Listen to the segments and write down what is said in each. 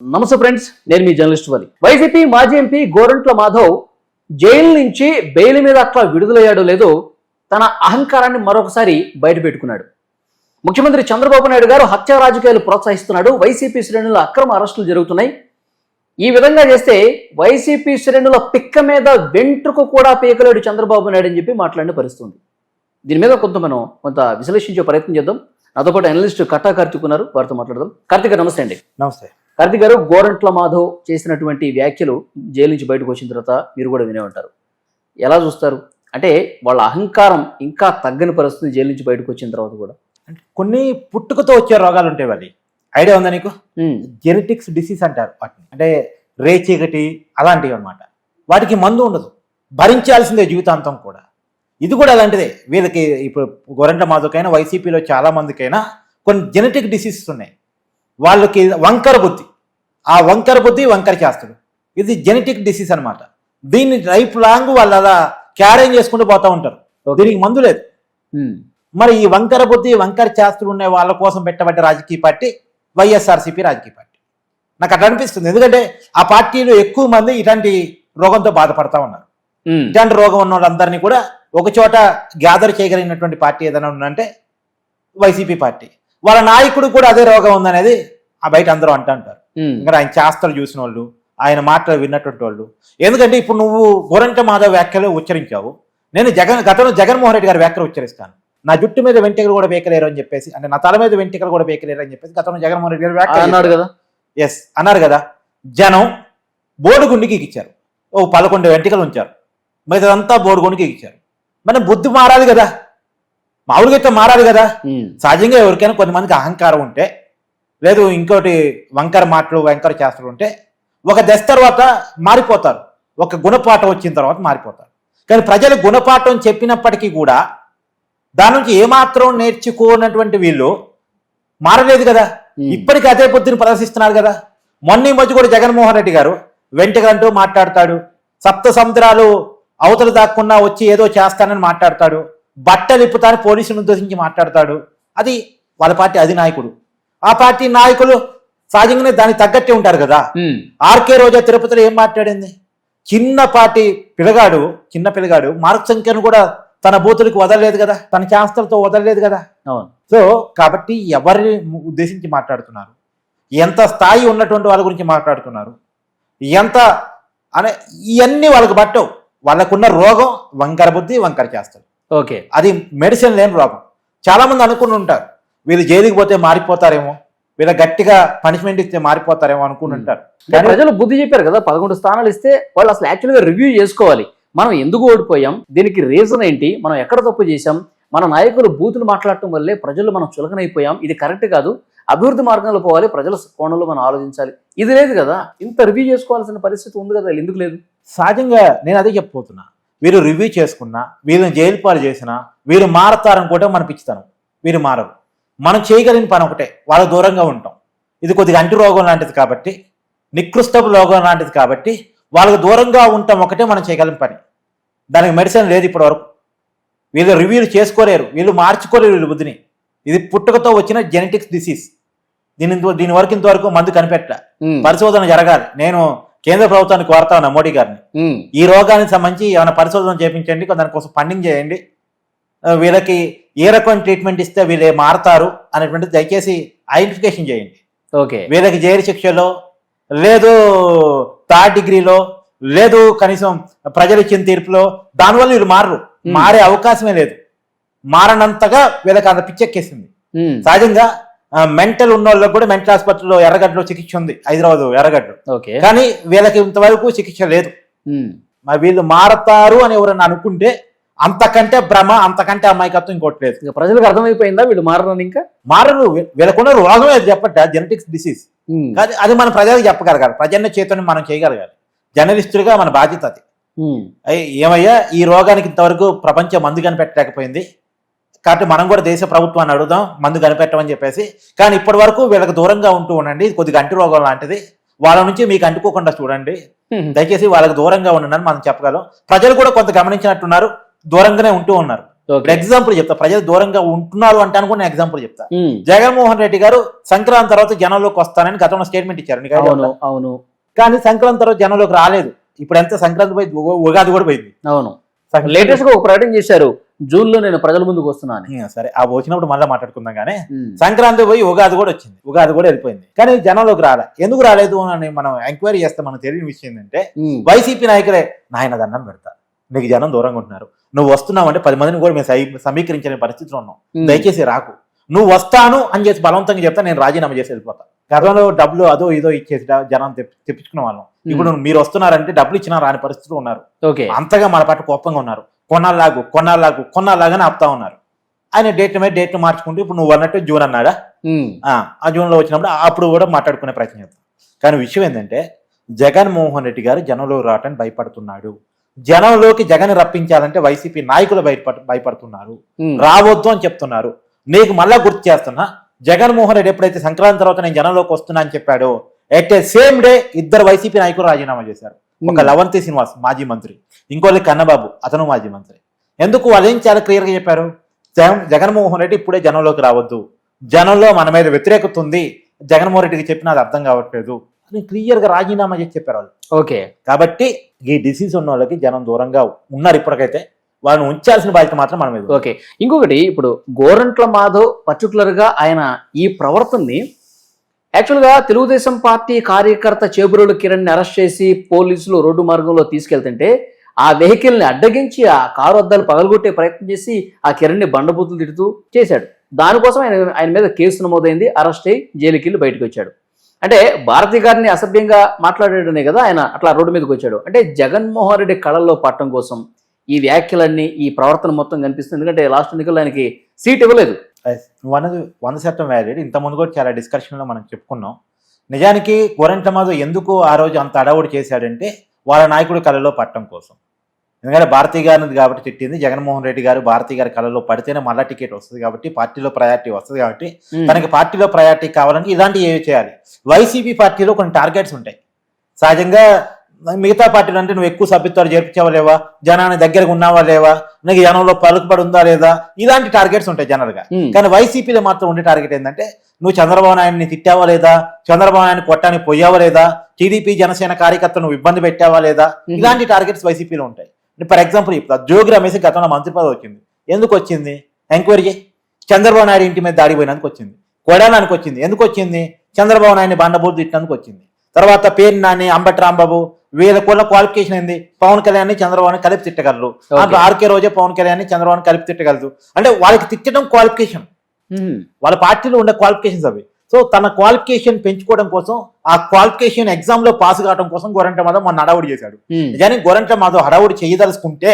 నమస్తే ఫ్రెండ్స్ నేను మీ జర్నలిస్ట్ వలి. వైసీపీ మాజీ ఎంపీ గోరంట్ల మాధవ్ జైలు నుంచి బెయిల్ మీద అట్లా విడుదలయ్యాడో లేదో తన అహంకారాన్ని మరొకసారి బయటపెట్టుకున్నాడు. ముఖ్యమంత్రి చంద్రబాబు నాయుడు గారు హత్యా రాజకీయాలు ప్రోత్సహిస్తున్నాడు. వైసీపీ శ్రేణుల అక్రమ అరెస్టులు జరుగుతున్నాయి. ఈ విధంగా చేస్తే వైసీపీ శ్రేణుల పిక్క మీద వెంట్రుకు కూడా పీకలేడు చంద్రబాబు నాయుడు అని చెప్పి మాట్లాడిన పరిస్థితుంది. దీని మీద కొంత మనం కొంత విశ్లేషించే ప్రయత్నం చేద్దాం. నాతో పాటు అనలిస్ట్ కట్టా కార్తిక్ ఉన్నారు. వారితో మాట్లాడదాం. కార్తిక్ నమస్తే అండి. నమస్తే. కార్తిక్ గారు గోరంట్ల మాధవ్ చేసినటువంటి వ్యాఖ్యలు జైలు నుంచి బయటకు వచ్చిన తర్వాత మీరు కూడా వినే ఉంటారు. ఎలా చూస్తారు? అంటే వాళ్ళ అహంకారం ఇంకా తగ్గని పరిస్థితి జైలు నుంచి బయటకు వచ్చిన తర్వాత కూడా. అంటే కొన్ని పుట్టుకతో వచ్చే రోగాలు ఉంటాయి వాళ్ళి ఐడియా ఉందా నీకు? జెనెటిక్స్ డిసీజ్ అంటారు వాటిని. అంటే రేచీకటి అలాంటివి అన్నమాట. వాటికి మందు ఉండదు. భరించాల్సిందే జీవితాంతం కూడా. ఇది కూడా అలాంటిదే. వీళ్ళకి ఇప్పుడు గోరంట మాధవకైనా వైసీపీలో చాలా మందికైనా కొన్ని జెనెటిక్ డిసీజెస్ ఉన్నాయి. వాళ్ళకి వంకర బుద్ధి. ఆ వంకర బుద్ధి వంకర చేస్తాడు ఇది జెనెటిక్ డిసీజ్ అన్నమాట. దీన్ని లైఫ్ లాంగ్ వాళ్ళు అలా క్యారేజ్ చేసుకుంటూ పోతూ ఉంటారు. దీనికి మందు లేదు. మరి ఈ వంకర బుద్ధి వంకర శాస్త్రులు ఉన్న వాళ్ళ కోసం పెట్టబడ్డ రాజకీయ పార్టీ వైఎస్ఆర్సీపీ రాజకీయ పార్టీ. నాకు అట్లా అనిపిస్తుంది. ఎందుకంటే ఆ పార్టీలో ఎక్కువ మంది ఇలాంటి రోగంతో బాధపడతా ఉన్నారు. ఇలాంటి రోగం ఉన్న వాళ్ళందరినీ కూడా ఒక చోట గ్యాదర్ చేయగలిగినటువంటి పార్టీ ఏదైనా ఉందంటే వైసీపీ పార్టీ. వాళ్ళ నాయకుడు కూడా అదే రోగం ఉందనేది ఆ బయట అందరూ అంటూ ఉంటారు. ఇంకా ఆయన శాస్త్రాలు చూసిన వాళ్ళు ఆయన మాటలు విన్నటువంటి వాళ్ళు. ఎందుకంటే ఇప్పుడు నువ్వు గోరంట మాధవ్ వ్యాఖ్యలు ఉచ్చరించావు. నేను జగన్ గతంలో జగన్మోహన్ రెడ్డి గారి వ్యాఖ్యలు ఉచ్చరిస్తాను. నా జుట్టు మీద వెంట్రుకలు కూడా బేకలేరు అని చెప్పేసి అంటే నా తల మీద వెంట్రుకలు కూడా బేకలేరు అని చెప్పేసి గతంలో జగన్మోహన్ రెడ్డి గారు వ్యాఖ్యలు అన్నాడు కదా? ఎస్ అన్నారు కదా. జనం బోడుగుండికి ఇచ్చారు ఓ పదకొండు వెంట్రుకలు ఉంచారు. మిగతాదంతా బోడుగుండికి ఇచ్చారు మనం బుద్ధి మారాలి కదా. మామూలుగా అయితే మారాలి కదా. సహజంగా ఎవరికైనా కొంతమందికి అహంకారం ఉంటే లేదు ఇంకోటి వంకర మాటలు వంకర చేష్టలు ఉంటే ఒక దశ తర్వాత మారిపోతారు. ఒక గుణపాఠం వచ్చిన తర్వాత మారిపోతారు. కానీ ప్రజలు గుణపాఠం చెప్పినప్పటికీ కూడా దాని నుంచి ఏమాత్రం నేర్చుకోనటువంటి వీళ్ళు మారలేదు కదా. ఇప్పటికీ అదే బుద్ధిని ప్రదర్శిస్తున్నారు కదా. మొన్న ఈ మధ్య కూడా జగన్మోహన్ రెడ్డి గారు వెంటగంటూ మాట్లాడతాడు. సప్త సముద్రాలు అవతల దాక్కున్నా వచ్చి ఏదో చేస్తానని మాట్లాడతాడు. బట్టలు ఇప్పుతాను పోలీసులను ఉద్దేశించి మాట్లాడతాడు. అది వాళ్ళ పార్టీ అధినాయకుడు. ఆ పార్టీ నాయకులు సహజంగానే దానికి తగ్గట్టే ఉంటారు కదా. ఆర్కే రోజా తిరుపతిలో ఏం మాట్లాడింది? చిన్న పార్టీ పిల్లగాడు చిన్న పిల్లగాడు మార్క్ సంఖ్యను కూడా తన బూతులకు వదలలేదు కదా. తన ఛాన్స్లతో వదలలేదు కదా. అవును. సో కాబట్టి ఎవరిని ఉద్దేశించి మాట్లాడుతున్నారు? ఎంత స్థాయి ఉన్నటువంటి వాళ్ళ గురించి మాట్లాడుతున్నారు? ఎంత అనే ఇవన్నీ వాళ్ళకి పట్టవు. వాళ్ళకున్న రోగం వంకర బుద్ధి వంకర చేస్తారు ఓకే. అది మెడిసిన్ లేని రోగం. చాలా మంది అనుకుని ఉంటారు. వీళ్ళు జైలుకి పోతే మారిపోతారేమో వీళ్ళ గట్టిగా పనిష్మెంట్ ఇస్తే మారిపోతారేమో కానీ ప్రజలు బుద్ధి చెప్పారు కదా పదకొండు స్థానాలు ఇస్తే వాళ్ళు అసలు యాక్చువల్గా రివ్యూ చేసుకోవాలి. మనం ఎందుకు ఓడిపోయాం? దీనికి రీజన్ ఏంటి? మనం ఎక్కడ తప్పు చేశాం? మన నాయకులు బూతులు మాట్లాడటం వల్లే ప్రజలు మనం చులకనైపోయాం. ఇది కరెక్ట్ కాదు. అభివృద్ధి మార్గంలో పోవాలి. ప్రజల కోణంలో మనం ఆలోచించాలి. ఇది లేదు కదా. ఇంత రివ్యూ చేసుకోవాల్సిన పరిస్థితి ఉంది కదా. ఎందుకు లేదు? సహజంగా నేను అదే చెప్పబోతున్నా. వీరు రివ్యూ చేసుకున్నా వీళ్ళని జైలు పాలు చేసినా వీరు మారతారనుకుంటే మన పిచ్చితనం. వీరు మారరు. మనం చేయగలిగిన పని ఒకటే. వాళ్ళ దూరంగా ఉంటాం. ఇది కొద్దిగా అంటు రోగం లాంటిది కాబట్టి నికృష్టపు రోగం లాంటిది కాబట్టి వాళ్ళకు దూరంగా ఉంటాం ఒకటే మనం చేయగలిగిన పని. దానికి మెడిసిన్ లేదు ఇప్పటి వరకు వీళ్ళు రివ్యూలు చేసుకోలేరు. వీళ్ళు మార్చుకోలేరు వీళ్ళు బుద్ధిని. ఇది పుట్టుకతో వచ్చిన జెనెటిక్స్ డిసీజ్ దీని దీని వరకు ఇంతవరకు మందు కనిపెట్ట పరిశోధన జరగాలి. నేను కేంద్ర ప్రభుత్వాన్ని కోరుతా ఉన్నా మోడీ గారిని. ఈ రోగానికి సంబంధించి ఏమైనా పరిశోధన చేయించండి దానికోసం ఫండింగ్ చేయండి. వీళ్ళకి ఏ రకమైన ట్రీట్మెంట్ ఇస్తే వీళ్ళు మారతారు అనేటువంటిది దయచేసి ఐడెంటిఫికేషన్ చేయండి. ఓకే. వీళ్ళకి జైలు శిక్షలో లేదు థర్డ్ డిగ్రీలో లేదు కనీసం ప్రజలు ఇచ్చిన తీర్పులో దానివల్ల వీళ్ళు మారరు. మారే అవకాశమే లేదు. మారనంతగా వీళ్ళకి అంత పిచ్చెక్కేసింది. సహజంగా మెంటల్ ఉన్న వాళ్ళకి కూడా మెంటల్ హాస్పిటల్లో ఎర్రగడ్డలో చికిత్స ఉంది హైదరాబాద్ ఎర్రగడ్డలో. ఓకే. కానీ వీళ్ళకి ఇంతవరకు చికిత్స లేదు. మరి వీళ్ళు మారతారు అని ఎవరైనా అనుకుంటే అంతకంటే భ్రమ అంతకంటే అమాయకత్వం ఇంకోటి లేదు. ఇక ప్రజలకు అర్థమైపోయిందా? వీళ్ళు మారని ఇంకా? మారరు. వీళ్ళకున్న రోగం ఏది చెప్పట జెనెటిక్స్ డిసీజ్ అది అది మన ప్రజలకు చెప్పగలగాలి. ప్రజన్న చేతుని మనం చేయగలగాలి. జర్నలిస్టులుగా మన బాధ్యత అది. ఏమయ్యా ఈ రోగానికి ఇంతవరకు ప్రపంచం మందు కనిపెట్టలేకపోయింది. కాబట్టి మనం కూడా దేశ ప్రభుత్వాన్ని అడుగుదాం మందు కనిపెట్టమని చెప్పేసి. కానీ ఇప్పటి వరకు వీళ్ళకి దూరంగా ఉంటూ ఉండండి. ఇది కొద్దిగా అంటు రోగం లాంటిది. వాళ్ళ నుంచి మీకు అంటుకోకుండా చూడండి. దయచేసి వాళ్ళకి దూరంగా ఉండండి అని మనం చెప్పగలం. ప్రజలు కూడా కొంత గమనించినట్టున్నారు. దూరంగానే ఉంటూ ఉన్నారు. ఎగ్జాంపుల్ చెప్తా. ప్రజలు దూరంగా ఉంటున్నారు అంటే అనుకున్న ఎగ్జాంపుల్ చెప్తా. ఉమ్. జగన్మోహన్ రెడ్డి గారు సంక్రాంతి తర్వాత జనంలోకి వస్తానని గతంలో స్టేట్మెంట్ ఇచ్చారు. అవును కానీ సంక్రాంతి తర్వాత జనంలోకి రాలేదు. ఇప్పుడు ఎంత సంక్రాంతి పోయి ఉగాది కూడా పోయింది. అవును. లేటెస్ట్గా ఒక ప్రకటన చేశారు. జూన్లో నేను ప్రజల ముందుకు వస్తున్నాను సరే. ఆ వచ్చినప్పుడు మళ్ళీ మాట్లాడుకుందాం కానీ సంక్రాంతి పోయి ఉగాది కూడా వచ్చింది. ఉగాది కూడా వెళ్ళిపోయింది. కానీ జనంలోకి రాలే. ఎందుకు రాలేదు అని మనం ఎంక్వైరీ చేస్తే మనకు తెలియని విషయం ఏంటంటే వైసీపీ నాయకులే నాయన దండం పెడతా. నీకు జనం దూరంగా ఉంటున్నారు. నువ్వు వస్తున్నావు అంటే పది మందిని కూడా మేము సమీకరించలేని పరిస్థితిలో ఉన్నాం. దయచేసి రాకు. నువ్వు వస్తాను అని చేసి బలవంతంగా చెప్తా నేను రాజీనామా చేసి వెళ్ళిపోతా. గతంలో డబ్బులు అదో ఇదో ఇచ్చేసి జనం తెప్పి- తెప్పించుకున్న వాళ్ళం. ఇప్పుడు మీరు వస్తున్నారంటే డబ్బులు ఇచ్చినా రాని పరిస్థితిలో ఉన్నారు. ఓకే. అంతగా మన పట్ల కోపంగా ఉన్నారు. కొన్నాళ్ళాగు కొన్నాళ్ళాగు కొన్నాళ్ళాగానే ఆపుతా ఉన్నారు. ఆయన డేట్ మీద డేట్ మార్చుకుంటూ ఇప్పుడు నువ్వు అన్నట్టు జూన్ అన్నాడా. ఆ, ఆ జూన్లో వచ్చినప్పుడు అప్పుడు కూడా మాట్లాడుకునే ప్రయత్నం చేద్దాం. కానీ విషయం ఏంటంటే జగన్మోహన్ రెడ్డి గారు జనంలోకి రావటానికి భయపడుతున్నాడు. జనంలోకి జగన్ రప్పించాలంటే వైసీపీ నాయకులు భయపడ భయపడుతున్నారు. రావద్దు అని చెప్తున్నారు. నీకు మళ్ళా గుర్తు చేస్తున్నా జగన్మోహన్ రెడ్డి ఎప్పుడైతే సంక్రాంతి తర్వాత నేను జనంలోకి వస్తున్నా అని చెప్పాడో ఎట్ ఏ సేమ్ డే ఇద్దరు వైసీపీ నాయకులు రాజీనామా చేశారు. ఒక లవంతి శ్రీనివాస్ మాజీ మంత్రి. ఇంకోటి కన్నబాబు అతను మాజీ మంత్రి. ఎందుకు వాళ్ళు ఏం చాలా క్లియర్గా చెప్పారు? జగన్ జగన్మోహన్ రెడ్డి ఇప్పుడే జనంలోకి రావద్దు. జనంలో మన మీద వ్యతిరేకత ఉంది జగన్మోహన్ రెడ్డికి చెప్పినా అది అర్థం కావట్లేదు. అని క్లియర్గా రాజీనామా చేసి చెప్పారు వాళ్ళు. ఓకే. కాబట్టి ఈ డిసీజ్ ఉన్న వాళ్ళకి జనం దూరంగా ఉన్నారు ఇప్పటికైతే. వాళ్ళని ఉంచాల్సిన బాధ్యత మాత్రం మన మీద ఓకే. ఇంకొకటి ఇప్పుడు గోరంట్ల మాధవ్ పర్టికులర్గా ఆయన ఈ ప్రవర్తనని యాక్చువల్గా తెలుగుదేశం పార్టీ కార్యకర్త చేబురుడు కిరణ్ని అరెస్ట్ చేసి పోలీసులు రోడ్డు మార్గంలో తీసుకెళ్తుంటే ఆ వెహికల్ని అడ్డగించి ఆ కారు అద్దాలు పగలగొట్టే ప్రయత్నం చేసి ఆ కిరణ్ని బండబూతులు తిడుతూ చేశాడు. దానికోసం ఆయన ఆయన మీద కేసు నమోదైంది. అరెస్ట్ అయ్యి జైలుకి వెళ్ళి బయటకు వచ్చాడు. అంటే భారతి గారిని అసభ్యంగా మాట్లాడాడనే కదా ఆయన అట్లా రోడ్డు మీదకి వచ్చాడు. అంటే జగన్మోహన్ రెడ్డి కళల్లో పట్టడం కోసం ఈ వ్యాఖ్యలన్నీ ఈ ప్రవర్తన మొత్తం కనిపిస్తుంది. ఎందుకంటే లాస్ట్ ఎన్నికల్లో ఆయనకి సీట్ ఇవ్వలేదు. వన్ వంద శాతం వ్యాలిడ్ ఇంత ముందు కూడా చాలా డిస్కషన్లో మనం చెప్పుకున్నాం. నిజానికి గోరంట్ల మాధవ్ ఎందుకు ఆ రోజు అంత అడవుడు చేశాడంటే వాళ్ళ నాయకుడు కళలో పట్టడం కోసం. ఎందుకంటే భారతీ గారిని కాబట్టి తిట్టింది. జగన్మోహన్ రెడ్డి గారు భారతీ గారి కళలో పడితేనే మళ్ళా టికెట్ వస్తుంది కాబట్టి పార్టీలో ప్రయారిటీ వస్తుంది కాబట్టి తనకి పార్టీలో ప్రయారిటీ కావాలంటే ఇలాంటివి ఏవి చేయాలి? వైసీపీ పార్టీలో కొన్ని టార్గెట్స్ ఉంటాయి. సహజంగా మిగతా పార్టీలు అంటే నువ్వు ఎక్కువ సభ్యత్వాలు చేర్పించావా లేవా? జనాన్ని దగ్గరగా ఉన్నావా లేవా? నీకు జనంలో పలుకుబడి ఉందా లేదా? ఇలాంటి టార్గెట్స్ ఉంటాయి జనరల్గా. కానీ వైసీపీలో మాత్రం ఉండే టార్గెట్ ఏంటంటే నువ్వు చంద్రబాబు నాయుడిని తిట్టావా లేదా? చంద్రబాబు నాయుడిని కొట్టానికి పోయావా లేదా? టీడీపీ జనసేన కార్యకర్తలు నువ్వు ఇబ్బంది పెట్టావా లేదా. ఇలాంటి టార్గెట్స్ వైసీపీలో ఉంటాయి. ఫర్ ఎగ్జాంపుల్ ఇప్పుడు జోగి రమేష్ గతంలో మంత్రి పదవి వచ్చింది. ఎందుకు వచ్చింది? ఎంక్వైరీ. చంద్రబాబు నాయుడు ఇంటి మీద దాడి పోయినందుకు వచ్చింది. కొడడానికి వచ్చింది. ఎందుకు వచ్చింది? చంద్రబాబు నాయుడిని బండబూరు తిట్టినందుకు వచ్చింది. తర్వాత పేరు నాని అంబటి రాంబాబు వీళ్ళ కూడా క్వాలిఫికేషన్ ఏంది? పవన్ కళ్యాణ్ చంద్రబాబుని కలిపి తిట్టగలరు. ఆర్కే రోజే పవన్ కళ్యాణ్ చంద్రబాబుని కలిపి తిట్టగలరు అంటే వాళ్ళకి తిట్టడం క్వాలిఫికేషన్. వాళ్ళ పార్టీలో ఉండే క్వాలిఫికేషన్స్ అవి. సో తన క్వాలిఫికేషన్ పెంచుకోవడం కోసం ఆ క్వాలిఫికేషన్ ఎగ్జామ్లో పాస్ కావడం కోసం గోరంట మాధవ్ మొన్న హడావుడి చేశాడు. నిజానికి గోరంట మాధవ్ హడావుడి చేయదలుచుకుంటే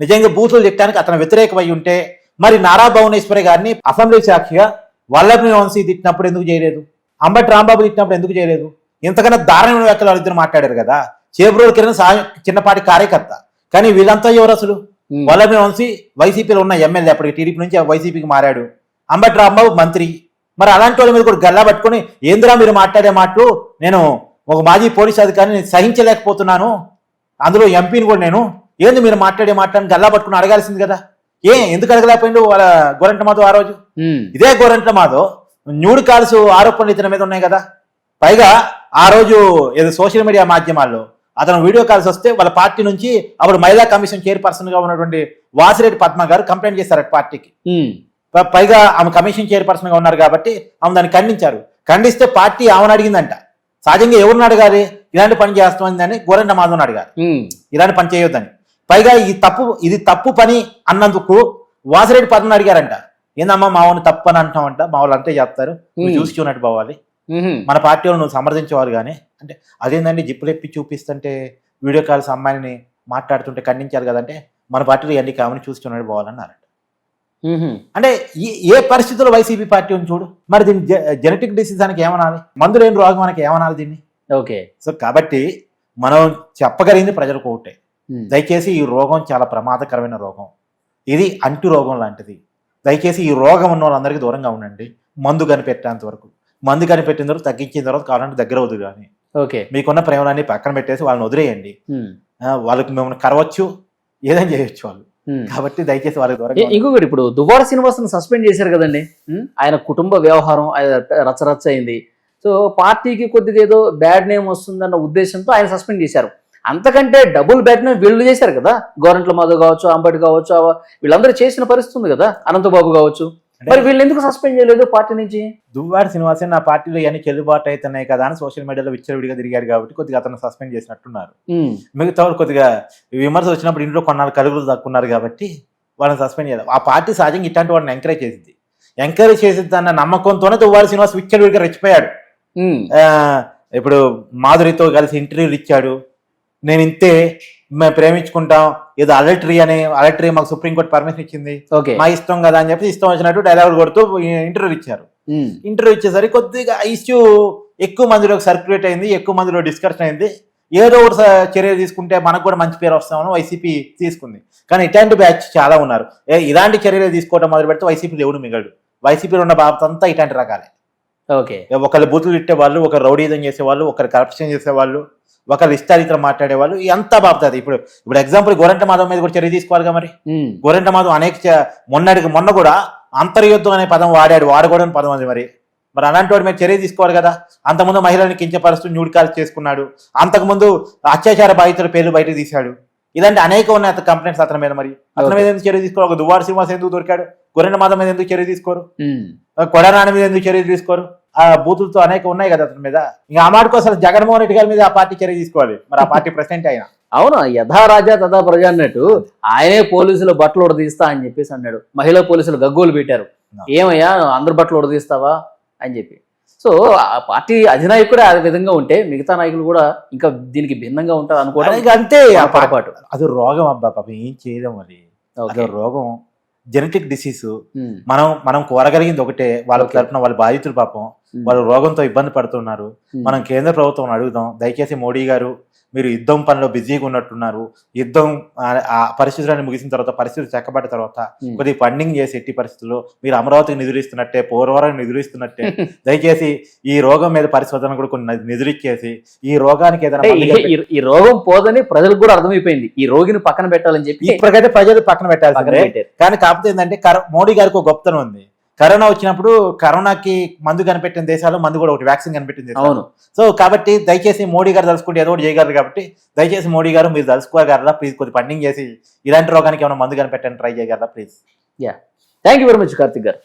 నిజంగా బూతులు తిట్టడానికి అతను వ్యతిరేకమై ఉంటే మరి నారా భువనేశ్వరి గారిని అసెంబ్లీ సాక్షిగా వల్లభి వంశీ తిట్టినప్పుడు ఎందుకు చేయలేదు? అంబటి రాంబాబు తిట్టినప్పుడు ఎందుకు చేయలేదు? ఇంతకన్నా దారుణమైన వ్యాఖ్యలు వాళ్ళిద్దరు మాట్లాడారు కదా. చేబ్రోలు కిరణ్ చిన్నపాటి కార్యకర్త. కానీ వీళ్ళంతా ఎవరు అసలు. వల్లభి వంశీ వైసీపీలో ఉన్న ఎమ్మెల్యే అప్పటికి టీడీపీ నుంచి వైసీపీకి మారాడు. అంబటి రాంబాబు మంత్రి. మరి అలాంటి వాళ్ళ మీద కూడా గల్లా పట్టుకొని ఏందిరా మీరు మాట్లాడే మాటలు? నేను ఒక మాజీ పోలీస్ అధికారిని సహించలేకపోతున్నాను. అందులో ఎంపీని కూడా నేను. ఏంది మీరు మాట్లాడే మాటలను గల్లా పట్టుకుని అడగాల్సింది కదా? ఏ ఎందుకు అడగలేకపోయిండు వాళ్ళ గోరంట మాధవ్ ఆ రోజు. ఇదే గోరంట్ల మాధవ్. న్యూడ్ కాల్స్ ఆరోపణలు ఇతని మీద ఉన్నాయి కదా. పైగా ఆ రోజు ఏదో సోషల్ మీడియా మాధ్యమాల్లో అతను వీడియో కాల్స్ వస్తే వాళ్ళ పార్టీ నుంచి అప్పుడు మహిళా కమిషన్ చైర్పర్సన్గా ఉన్నటువంటి వాసిరెడ్డి పద్మ గారు కంప్లైంట్ చేశారు పార్టీకి. పైగా ఆమె కమిషన్ చైర్పర్సన్గా ఉన్నారు కాబట్టి ఆమె దాన్ని ఖండించారు. ఖండిస్తే పార్టీ ఆమెను అడిగిందంట. సహజంగా ఎవరిని అడగాలి? ఇలాంటి పని చేస్తామని గోరంట మాధవ్ని అడగాలి ఉమ్. ఇలాంటి పని చేయొద్దని. పైగా ఈ తప్పు ఇది తప్పు పని అన్నందుకు వాసిరెడ్డి పద్మని అడిగారంట. ఏందమ్మా మా వాళ్ళని తప్పు అని అంటామంట మా వాళ్ళు అంతే చెప్తారు నువ్వు. చూసి చూనట్టు పోవాలి. మన పార్టీ వాళ్ళు నువ్వు సమర్థించేవారు కానీ అంటే అదేందండి జిప్పులెప్పి చూపిస్తుంటే వీడియో కాల్స్ అమ్మాయిని మాట్లాడుతుంటే ఖండించారు కదంటే మన పార్టీలో ఎన్ని కామని చూసి చూనట్టు పోవాలన్నారంట ఉమ్. అంటే ఏ పరిస్థితుల్లో వైసీపీ పార్టీ ఉంది చూడు? మరి దీన్ని జెనెటిక్ డిసీజ్ అని ఏమనాలి? మందు లేని రోగం మనకి ఏమనాలి దీన్ని? ఓకే. సో కాబట్టి మనం చెప్పగలిగింది ప్రజలకు ఒకటే. దయచేసి ఈ రోగం చాలా ప్రమాదకరమైన రోగం. ఇది అంటు రోగం లాంటిది. దయచేసి ఈ రోగం ఉన్న వాళ్ళందరికీ దూరంగా ఉండండి. మందు కనిపెట్టేంత వరకు. మందు కనిపెట్టిన తర్వాత తగ్గించిన తర్వాత కావాలంటే దగ్గర వద్దు కానీ. ఓకే. మీకున్న ప్రేమలన్నీ పక్కన పెట్టేసి వాళ్ళని వదిలేయండి. వాళ్ళకి మిమ్మల్ని కరవచ్చు. ఏదైనా చేయొచ్చు వాళ్ళు. కాబట్టి దయచేసి దూరంగా ఉండండి. ఇంకొకటి ఇప్పుడు దువ్వాడ శ్రీనివాసన్ సస్పెండ్ చేశారు కదండి? ఆయన కుటుంబ వ్యవహారం ఆయన రచ్చరచ్చ అయింది. సో పార్టీకి కొద్దిగా ఏదో బ్యాడ్ నేమ్ వస్తుందన్న ఉద్దేశంతో ఆయన సస్పెండ్ చేశారు. అంతకంటే డబుల్ బ్యాడ్ నేమ్ వీళ్ళు చేశారు కదా? గోరంట్ల మాధవ్ కావచ్చు అంబటి కావచ్చు వీళ్ళందరూ చేసిన పరిస్థితి ఉంది కదా? అనంతబాబు కావచ్చు. మరి వీళ్ళు ఎందుకు సస్పెండ్ చేయలేదు పార్టీ నుంచి? దువ్వాడ శ్రీనివాసన్ నా పార్టీలో ఇవన్నీ చెల్లుబాటు అవుతున్నాయి కదా అని సోషల్ మీడియాలో విచ్చలవిడిగా తిరిగారు కాబట్టి కొద్దిగా అతను సస్పెండ్ చేసినట్టున్నారు. మిగతా వాళ్ళు కొద్దిగా విమర్శ వచ్చినప్పుడు ఇంట్లో కొన్నాళ్ళు కలుగులు దక్కున్నారు కాబట్టి వాళ్ళని సస్పెండ్ చేయాలి ఆ పార్టీ సహజంగా ఇట్లాంటి వాళ్ళని ఎంకరేజ్ చేసింది. ఎంకరేజ్ చేసింది అన్న నమ్మకంతోనే దువ్వాడ శ్రీనివాస్ విచ్చలవిడిగా రెచ్చిపోయాడు. ఇప్పుడు మాధురితో కలిసి ఇంటర్వ్యూలు ఇచ్చాడు. నేను ఇంతే మేము ప్రేమించుకుంటాం. ఏదో అలర్టరీ అని అలర్టరీ మాకు సుప్రీంకోర్టు పర్మిషన్ ఇచ్చింది. ఓకే. మా ఇష్టం కదా అని చెప్పి ఇష్టం వచ్చినట్టు డైలాగులు కొడుతూ ఇంటర్వ్యూ ఇచ్చారు. ఇంటర్వ్యూ ఇచ్చేసరికి కొద్దిగా ఇష్యూ ఎక్కువ మందిలోకి సర్క్యులేట్ అయింది ఎక్కువ మందిలో డిస్కషన్ అయింది. ఏదో ఒకటి చర్య తీసుకుంటే మనకు కూడా మంచి పేరు వస్తామని వైసీపీ తీసుకుంది. కానీ ఇట్లాంటి బ్యాచ్ చాలా ఉన్నారు. ఏ ఇలాంటి చర్యలు తీసుకోవడం మొదలు పెడితే వైసీపీ ఎవడు మిగలడు. వైసీపీలో ఉన్న బాబు అంతా ఇట్లాంటి రకాలే. ఓకే. ఒకళ్ళు బూతులు ఇట్టే వాళ్ళు ఒకరు రౌడీజం చేసేవాళ్ళు ఒకరు కరప్షన్ చేసేవాళ్ళు. ఒకరు ఇష్టారీతలు మాట్లాడేవాళ్ళు. ఎంత బాపుతుంది ఇప్పుడు ఇప్పుడు ఎగ్జాంపుల్ గోరంట మాధవ్ మీద కూడా చర్య తీసుకోవాలిగా మరి? గోరంట మాధవ్ అనేక మొన్నటికి మొన్న కూడా అంతర్యుద్ధం అనే పదం వాడాడు వాడకూడని పదం అది మరి. మరి అలాంటి వాడి మీద చర్య తీసుకోవాలి కదా. అంతకుముందు మహిళల్ని కించపరుస్తూ న్యూడికాలు చేసుకున్నాడు. అంతకుముందు అత్యాచార బాధితుల పేర్లు బయటకు తీశాడు. ఇలాంటి అనేక ఉన్నాయి అతని కంప్లైంట్స్ అతని మీద మరి. అతని మీద ఎందుకు చర్య తీసుకోరు? ఒక దువార శ్రీనివాస్ ఎందుకు దొరికాడు? గొర్రెల మాధవ్ మీద ఎందుకు చర్య తీసుకోరు? ఉమ్. కొడనాని మీద ఎందుకు చర్య తీసుకోరు? ఆ బూతులతో అనేక ఉన్నాయి కదా అతని మీద. ఇంకా ఆ మాటకు అసలు జగన్మోహన్ రెడ్డి గారి మీద ఆ పార్టీ చర్య తీసుకోవాలి. మరి ఆ పార్టీ ప్రెసిడెంట్ అయినా. అవును? యథా రాజా తథా ప్రజ అన్నట్టు ఆయనే పోలీసులు బట్టలు ఉడదీస్తా అని చెప్పేసి అన్నాడు. మహిళా పోలీసులు గగ్గోలు పెట్టారు. ఏమయ్యా? అందరు బట్టలు ఉడదీస్తావా? అని చెప్పి. సో ఆ పార్టీ అధినాయకుడే ఆ విధంగా ఉంటే మిగతా నాయకులు కూడా ఇంకా దీనికి భిన్నంగా ఉంటారు అనుకోవడం అంతే. పొరపాటు. అది రోగం అబ్బా పాపం. ఏం చేయలేం అది. రోగం. Genetic disease. మనం మనం కోరగలిగింది ఒకటే. వాళ్ళ. తరపున వాళ్ళ బాధితులు పాపం. వాళ్ళు రోగంతో ఇబ్బంది పడుతున్నారు. ఉమ్. మనం కేంద్ర ప్రభుత్వం అడుగుదాం దయచేసి మోడీ గారు మీరు యుద్ధం పనిలో బిజీగా ఉన్నట్టున్నారు. యుద్ధం ఆ- ఆ పరిస్థితులను ముగిసిన తర్వాత పరిస్థితులు చక్కబడ్డ తర్వాత ఉమ్. కొద్దిగా ఫండింగ్ చేసి ఎట్టి పరిస్థితుల్లో మీరు అమరావతికి నిధులు ఇస్తున్నట్టే పోలవరం నిధులు ఇస్తున్నట్టే దయచేసి ఈ రోగం మీద పరిశోధన కూడా కొన్ని నిధులు ఇచ్చేసి ఈ రోగానికి ఏదైనా ఈ- రోగం పోదని ప్రజలకు కూడా అర్థమైపోయింది. ఈ రోగిని పక్కన పెట్టాలని చెప్పి ఇప్పటికైతే ప్రజలు పక్కన పెట్టారు. కానీ కాకపోతే ఏంటంటే మోడీ గారికి ఒక గొప్పతనం ఉంది. కరోనా వచ్చినప్పుడు కరోనాకి మందు కనిపెట్టిన దేశాలు మందు కూడా ఒకటి వ్యాక్సిన్ కనిపెట్టిన దేశాలు. అవును. సో కాబట్టి దయచేసి మోడీ గారు తలుసుకుంటే ఏదో ఒకటి చేయగలరు కాబట్టి దయచేసి మోడీ గారు మీరు తలుసుకోగలరా ప్లీజ్ కొద్ది ఫండింగ్ చేసి ఇలాంటి రోగానికి ఏమైనా మందు కనిపెట్టండి ట్రై చేయగలరా? Please. Thank you very much Karthik garu.